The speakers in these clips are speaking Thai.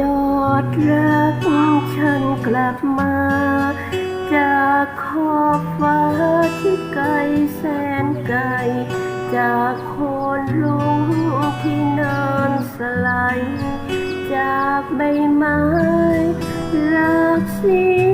ยอดรักฉันกลับมา จากขอบฟ้าที่ไกลแสนไกล จากโคนลงที่นอนสลายจากใบไม้รักสี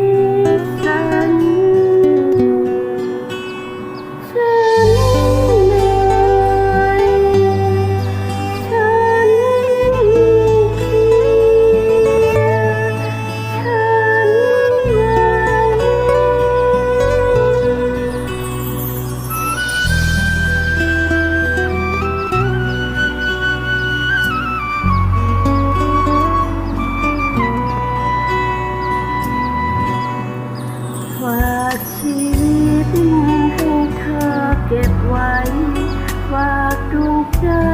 Bye.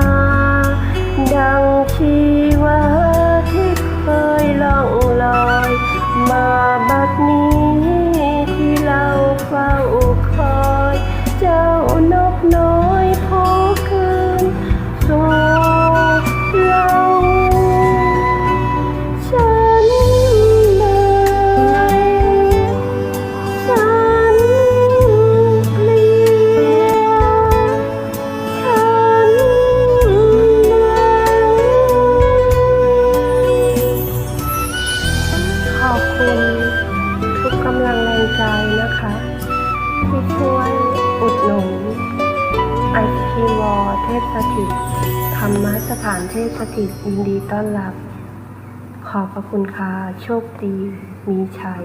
า ดังที่ ใจนะคะที่ช่วยอุดหนุนไอซีวอเทพสถิตธรรมสถานเทพสถิตยินดีต้อนรับ ขอบพระคุณค่ะโชคดีมีชัย